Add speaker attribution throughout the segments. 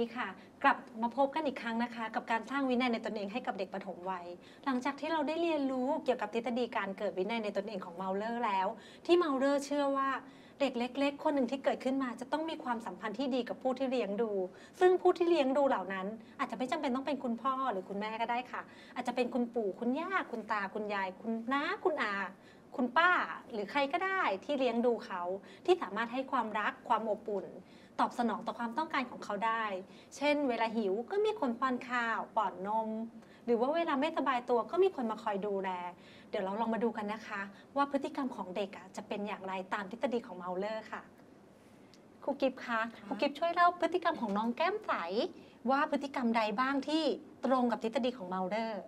Speaker 1: ดีค่ะ กลับมาพบกันอีกครั้งนะคะ กับการสร้างวินัยในตนเองให้กับเด็กปฐมวัย หลังจากที่เราได้เรียนรู้เกี่ยวกับทฤษฎีการเกิดวินัยในตนเองของเมาเลอร์แล้ว ที่เมาเลอร์เชื่อว่าเด็กเล็ก ๆ คนหนึ่งที่เกิดขึ้นมาจะต้องมีความสัมพันธ์ที่ดีกับผู้ที่เลี้ยงดู ซึ่งผู้ที่เลี้ยงดูเหล่านั้น อาจจะไม่จำเป็นต้องเป็นคุณพ่อหรือคุณแม่ก็ได้ค่ะ อาจจะเป็นคุณปู่คุณย่าคุณตาคุณยาย คุณน้าคุณอาคุณป้าหรือใครก็ได้ที่เลี้ยงดูเขาที่สามารถให้ความรักความอบอุ่น ตอบสนองต่อความต้องการของเขาได้ เช่น เวลาหิวก็มีคนป้อนข้าวป้อนนม หรือว่าเวลาไม่สบายตัวก็มีคนมาคอยดูแล เดี๋ยวเราลองมาดูกันนะคะ ว่าพฤติกรรมของเด็กอะจะเป็นอย่างไรตามทฤษฎีของเมาเลอร์ค่ะครูกิฟคะครูกิฟช่วยเล่าพฤติกรรมของน้องแก้มใสว่าพฤติกรรมใดบ้างที่ตรงกับทฤษฎีของเมาเลอร์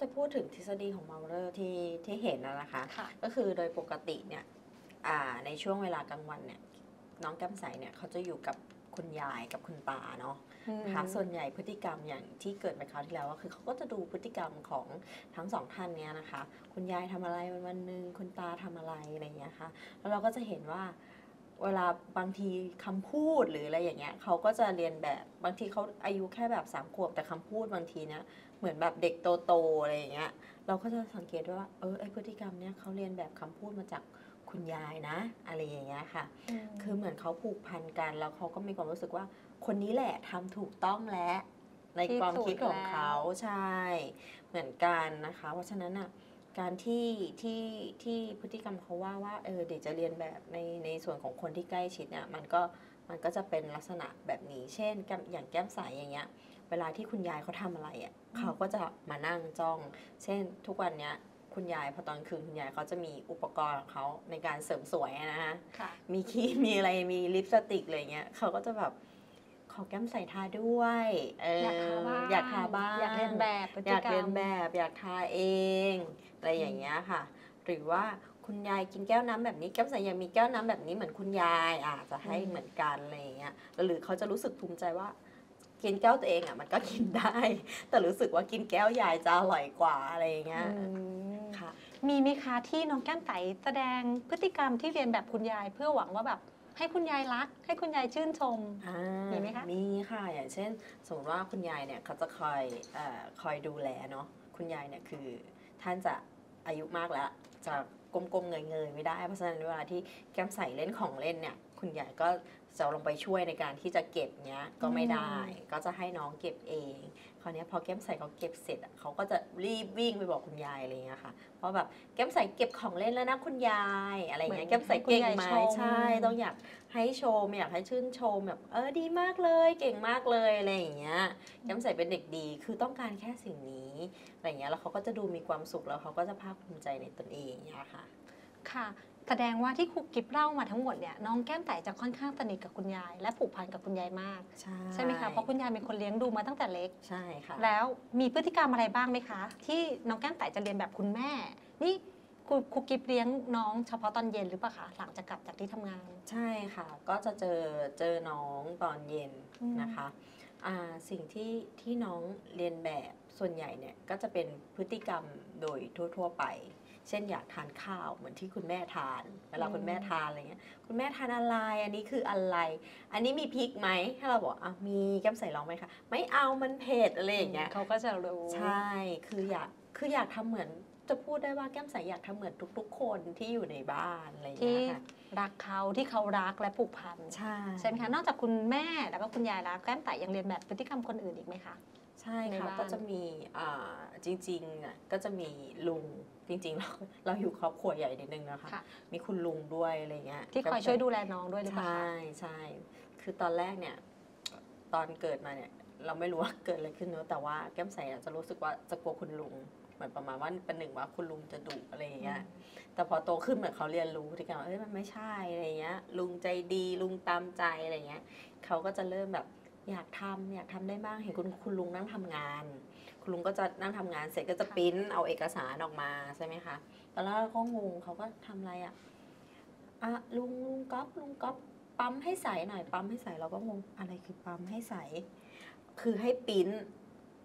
Speaker 2: จะพูดถึงทฤษฎีของเมาเลอร์ที่ที่เห็นนะนะคะ
Speaker 1: ค่ะ
Speaker 2: ก็คือโดยปกติเนี่ยอ่าในช่วงเวลากลางวันเนี่ยน้องแก้มใสเนี่ยเขาจะอยู่กับคุณยายกับคุณตาเนาะ นะคะส่วนใหญ่พฤติกรรมอย่างที่เกิดไปคราวที่แล้วก็คือเขาก็จะดูพฤติกรรมของทั้งสองท่านเนี่ยนะคะ คุณยายทำอะไรวันวันหนึ่งคุณตาทำอะไรอะไรอย่างเงี้ยค่ะแล้วเราก็จะเห็นว่า เวลาบางทีคำพูดหรืออะไรอย่างเงี้ยเขาก็จะเรียนแบบบางทีเขาอายุแค่แบบสามขวบแต่คำพูดบางทีเนี่ยเหมือนแบบเด็กโตๆอะไรอย่างเงี้ย เราก็จะสังเกตว่าเออไอพฤติกรรมเนี้ยเขาเรียนแบบคำพูดมาจากคุณยายนะ อะไรอย่างเงี้ยค่ะ คือเหมือนเขาผูกพันกันแล้วเขาก็มีความรู้สึกว่าคนนี้แหละทำถูกต้องแล้วในความคิดของเขาใช่ เหมือนกันนะคะ เพราะฉะนั้นอะ การที่ที่ที่พฤติกรรมเขาว่าว่าเออเด็กจะเรียนแบบในในส่วนของคนที่ใกล้ชิดเนี่ยมันก็มันก็จะเป็นลักษณะแบบนี้ เช่นแก้มอย่างแก้มใสอย่างเงี้ยเวลาที่คุณยายเขาทำอะไรอะเขาก็จะมานั่งจ้อง เช่น ทุกวันเนี้ยคุณยายพอตอนคืนคุณยายเขาจะมีอุปกรณ์ของเขาในการเสริมสวยอะนะฮะ
Speaker 1: ค่ะ
Speaker 2: มีครีมมีอะไรมีลิปสติกอะไรเงี้ยเขาก็จะแบบข อแก้มใส่ทาด้วยเออ
Speaker 1: อยากทาบ้าง
Speaker 2: อยากทาบ้าง
Speaker 1: อยากเรียนแบบพฤ
Speaker 2: อ
Speaker 1: ติ
Speaker 2: ยาก
Speaker 1: กรร
Speaker 2: เรีย
Speaker 1: ม
Speaker 2: นแบบอยากทาเองอะไรอย่างเงี้ยค่ะ หรือว่าคุณยายกินแก้วน้ำแบบนี้แก้มใสอยากมีแก้วน้ำแบบนี้เหมือนคุณยายอาจจะให้
Speaker 1: อืม
Speaker 2: เหมือนกันอะไรอย่างเงี้ยหรือเขาจะรู้สึกภูมิใจว่ากินแก้วตัวเองอะมันก็กินได้ แต่รู้สึกว่ากินแก้วยายจะอร่อยกว่าอะไรอย่างเงี้ย
Speaker 1: อืม
Speaker 2: ค่ะ
Speaker 1: มีไหมคะที่น้องแก้มใสแสดงพฤติกรรมที่เรียนแบบคุณยายเพื่อหวังว่าแบบ ให้คุณยายรัก ให้คุณยายชื่นชม
Speaker 2: อ่า
Speaker 1: มีไหมคะ
Speaker 2: มีค่ะอย่างเช่น สมมติว่าคุณยายเนี่ยเขาจะคอยเออคอยดูแลเนาะคุณยายเนี่ยคือ ท่านจะอายุมากแล้วจะก้มๆเงยๆไม่ได้เพราะฉะนั้นเวลาที่แก้มใส่เล่นของเล่นเนี่ย คุณยายก็จะลงไปช่วยในการที่จะเก็บเนี้ยก็ไม่ได้ ก็จะให้น้องเก็บเอง คราวเนี้ยพอแก้มใส่เขาเก็บเสร็จอะเขาก็จะรีบวิ่งไปบอกคุณยายอะไรเงี้ยค่ะ เพราะแบบแก้มใส่เก็บของเล่นแล้วนะคุณยายอะไรเงี้ย
Speaker 1: เหมือน
Speaker 2: แก้มใส่เก่งไหม
Speaker 1: ให้คุณยายชม
Speaker 2: ใช่ ต้องอยากให้ชมอยากให้ชื่นชมแบบเออดีมากเลย เก่งมากเลยอะไรอย่างเงี้ยแก้มใส่เป็นเด็กดีคือต้องการแค่สิ่งนี้อะไรเงี้ยแล้วเขาก็จะดูมีความสุขแล้วเขาก็จะภาคภูมิใจในตนเองเนี่ยค่ะ
Speaker 1: ค่ะ แสดงว่าที่ครูกิฟเล่ามาทั้งหมดเนี่ยน้องแก้มใสจะค่อนข้างสนิทกับคุณยาย และผูกพันกับคุณยายมาก
Speaker 2: ใช่
Speaker 1: ใช่ไหมคะเพราะคุณยายเป็นคนเลี้ยงดูมาตั้งแต่เล็ก
Speaker 2: ใช่ค่ะ
Speaker 1: แล้วมีพฤติกรรมอะไรบ้างไหมคะ ที่น้องแก้มใสจะเรียนแบบคุณแม่ นี่ครูครูกิฟเลี้ยงน้องเฉพาะตอนเย็นหรือเปล่าคะหลังจากกลับจากที่ทำงาน
Speaker 2: ใช่ค่ะ ก็จะเจอเจอน้องตอนเย็น
Speaker 1: อืม
Speaker 2: นะคะอ่าสิ่งที่ที่น้องเรียนแบบส่วนใหญ่เนี่ยก็จะเป็นพฤติกรรมโดยทั่ว ๆ ไป เช่นอยากทานข้าวเหมือนที่คุณแม่ทาน เวลาคุณแม่ทานอะไรเงี้ย คุณแม่ทานอะไร อันนี้คืออะไร อันนี้มีพริกไหมถ้าเราบอกอะมีแก้มใส่ลองไหมคะ ไม่เอามันเผ็ดอะไรอย่างเงี้ย
Speaker 1: เขาก็จะรู้
Speaker 2: ใช่ คืออยาก คืออยากทำเหมือนจะพูดได้ว่าแก้มใสอยากทำเหมือนทุก ๆ คนที่อยู่ในบ้านอะไรอย่าง
Speaker 1: ที่
Speaker 2: เงี้ยค่ะ
Speaker 1: รักเขาที่เขารักและผูกพัน
Speaker 2: ใช่
Speaker 1: ใช่ไหมคะนอกจากคุณแม่แล้วก็คุณยายแล้วแก้มใสยังเรียนแบบพฤติกรรมคนอื่นอีกไหมคะ
Speaker 2: ใช่
Speaker 1: ใน
Speaker 2: ค่ะ
Speaker 1: บ้าน
Speaker 2: ก็จะมีอ่าจริงๆอะก็จะมีลุงจริงๆเราเราอยู่ครอบครัวใหญ่นิดนึงนะคะ
Speaker 1: ค่ะ
Speaker 2: มีคุณลุงด้วยอะไรเงี้ย
Speaker 1: ที่คอยช่วยดูแลน้องด้วยหรือเปล่า
Speaker 2: ใช่
Speaker 1: คะ
Speaker 2: ใช่คือตอนแรกเนี่ยตอนเกิดมาเนี่ยเราไม่รู้ว่าเกิดอะไรขึ้นเนอะแต่ว่าแก้มใสอะจะรู้สึกว่าจะกลัวคุณลุงเหมือนประมาณว่าเป็นหนึ่งว่าคุณลุงจะดุอะไรอย่างเงี้ยแต่พอโตขึ้นเหมือนเขาเรียนรู้ที่กันว่าเอ้ยมันไม่ใช่อะไรเงี้ยลุงใจดีลุงตามใจอะไรเงี้ยเขาก็จะเริ่มแบบ อยากทำอยากทำได้บ้างเห็นคุณคุณลุงนั่งทำงาน คุณลุงก็จะนั่งทำงานเสร็จก็จะ
Speaker 1: ค่ะ
Speaker 2: ปริ้นเอาเอกสารออกมาใช่ไหมคะตอนแรกเราก็งงเขาก็ทำอะไรอะอะลุงลุงก๊อฟลุงก๊อฟปั๊มให้ใสหน่อยปั๊มให้ใสเราก็งงอะไรคือปั๊มให้ใส คือให้ปริ้น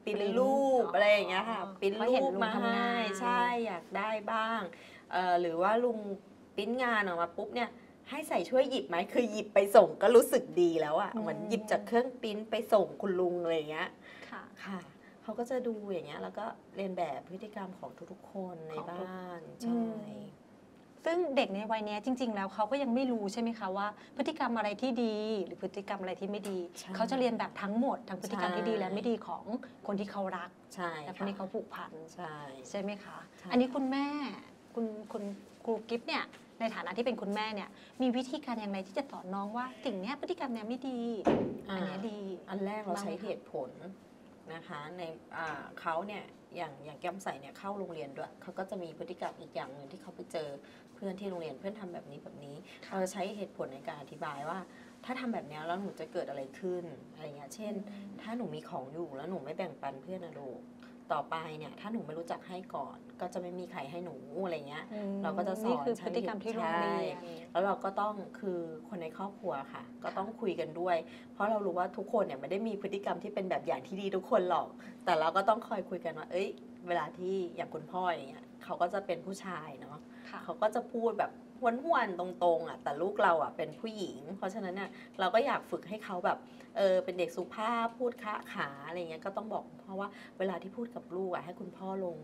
Speaker 2: ปริ้น
Speaker 1: ปริ้น
Speaker 2: รูป
Speaker 1: อ๋ออ
Speaker 2: อะไรอย่างเงี้ยค่ะปริ้น
Speaker 1: เพราะเห็น
Speaker 2: รูป
Speaker 1: ลุง
Speaker 2: มา
Speaker 1: ทำงาน
Speaker 2: ให้ใช่อยากได้บ้างเอ่อหรือว่าลุงปริ้นงานออกมาปุ๊บเนี่ย ให้ใส่ช่วยหยิบไหมคือหยิบไปส่งก็รู้สึกดีแล้วอะ่ะ
Speaker 1: อืม
Speaker 2: เหมือนหยิบจากเครื่องปริ้นไปส่งคุณลุงอะไรอย่างเงี้ย
Speaker 1: ค่ะ
Speaker 2: ค่ะเขาก็จะดูอย่างเงี้ยแล้วก็เรียนแบบพฤติกรรมของทุกๆคนใน
Speaker 1: ของทุก
Speaker 2: บ้าน
Speaker 1: อื
Speaker 2: ใช่
Speaker 1: มซึ่งเด็กในวัยเนี้ยจริง ๆ แล้วเขาก็ยังไม่รู้ใช่ไหมคะว่า พฤติกรรมอะไรที่ดี หรือพฤติกรรมอะไรที่ไม่ดี
Speaker 2: ใช่
Speaker 1: เขาจะเรียนแบบทั้งหมดทั้งพฤติกรรมที่ดี
Speaker 2: ใช่
Speaker 1: และไม่ดีของคนที่เขารัก
Speaker 2: ใช่
Speaker 1: และคน
Speaker 2: ค่ะ
Speaker 1: ที่เขาผูกพัน
Speaker 2: ใช่
Speaker 1: ใช่ไหมคะ
Speaker 2: ใช่
Speaker 1: อันนี้คุณแม่คุณคุณครูกิฟต์เนี่ย ในฐานะที่เป็นคุณแม่เนี่ยมีวิธีการอย่างไรที่จะสอนน้องว่าสิ่งเนี้ยพฤติกรรมเนี้ยไม่ดีอันเนี้ยดี
Speaker 2: อันแรกเรา
Speaker 1: บ้างไหม
Speaker 2: ใช้
Speaker 1: คะ
Speaker 2: เหตุผลนะคะในอ่าเขาเนี่ยอย่างอย่างแก้มใสเนี่ยเข้าโรงเรียนด้วยเขาก็จะมีพฤติกรรมอีกอย่างหนึ่งที่เขาไปเจอเพื่อนที่โรงเรียนเพื่อนทำแบบนี้แบบนี้เราจะใช้เหตุผลในการอธิบายว่า ถ้าทำแบบเนี้ยแล้วหนูจะเกิดอะไรขึ้นอะไรเงี้ยเช่น ถ้าหนูมีของอยู่แล้วหนูไม่แบ่งปันเพื่อนนะลูก ต่อไปเนี่ยถ้าหนูไม่รู้จักให้ก่อน ก็จะไม่มีใครให้หนูอะไรเงี้ย
Speaker 1: อืม
Speaker 2: เราก็จะสอน
Speaker 1: นี่คือ
Speaker 2: ใช้
Speaker 1: พฤติกรรมที่โรงเรียน
Speaker 2: แล้วเราก็ต้องคือคนในครอบครัวค่ะ ก็ต้องคุยกันด้วย เพราะเรารู้ว่าทุกคนเนี่ยไม่ได้มีพฤติกรรมที่เป็นแบบอย่างที่ดีทุกคนหรอก แต่เราก็ต้องคอยคุยกันว่า เอ้ย เวลาที่อย่างคุณพ่ออย่างเงี้ยเขาก็จะเป็นผู้ชายเนาะ
Speaker 1: ค่ะ
Speaker 2: เขาก็จะพูดแบบหวนๆตรงๆอะแต่ลูกเราอะเป็นผู้หญิง เพราะฉะนั้นเนี่ยเราก็อยากฝึกให้เขาแบบเออเป็นเด็กสุภาพพูดคะขาอะไรเงี้ยก็ต้องบอกเพราะว่าเวลาที่พูดกับลูกอะให้คุณพ่อลง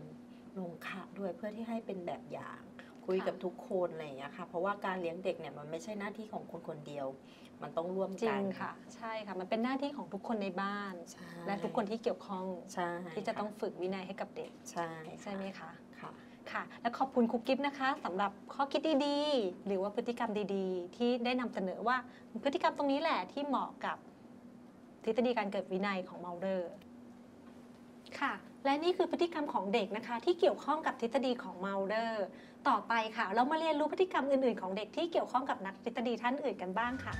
Speaker 2: ลงคะด้วยเพื่อที่ให้เป็นแบบอย่างคุยกับทุกคนอะไรอย่างเงี้ยค่ะ เพราะว่าการเลี้ยงเด็กเนี่ยมันไม่ใช่หน้าที่ของคนคนเดียว มันต้องร่วม
Speaker 1: จริ
Speaker 2: กั
Speaker 1: ง
Speaker 2: น
Speaker 1: ค่ะ ใช่ค่ะ มันเป็นหน้าที่ของทุกคนในบ้าน
Speaker 2: ใช่
Speaker 1: และทุกคนที่เกี่ยวข้อง
Speaker 2: ใช่
Speaker 1: ที่จะต้องฝึกวินัยให้กับเด็ก
Speaker 2: ใช่
Speaker 1: ใช่ไหม
Speaker 2: คะ
Speaker 1: ค่ะ และขอบคุณครูกิฟต์นะคะสำหรับข้อคิดดีๆ หรือว่าพฤติกรรมดีๆ ที่ได้นำเสนอว่าพฤติกรรมตรงนี้แหละที่เหมาะกับทฤษฎีการเกิดวินัยของเมาเลอร์ค่ะ และนี่คือพฤติกรรมของเด็กนะคะ ที่เกี่ยวข้องกับทฤษฎีของเมาเลอร์ต่อไปค่ะ เรามาเรียนรู้พฤติกรรมอื่นๆ ของเด็กที่เกี่ยวข้องกับนักทฤษฎีท่านอื่นกันบ้างค่ะ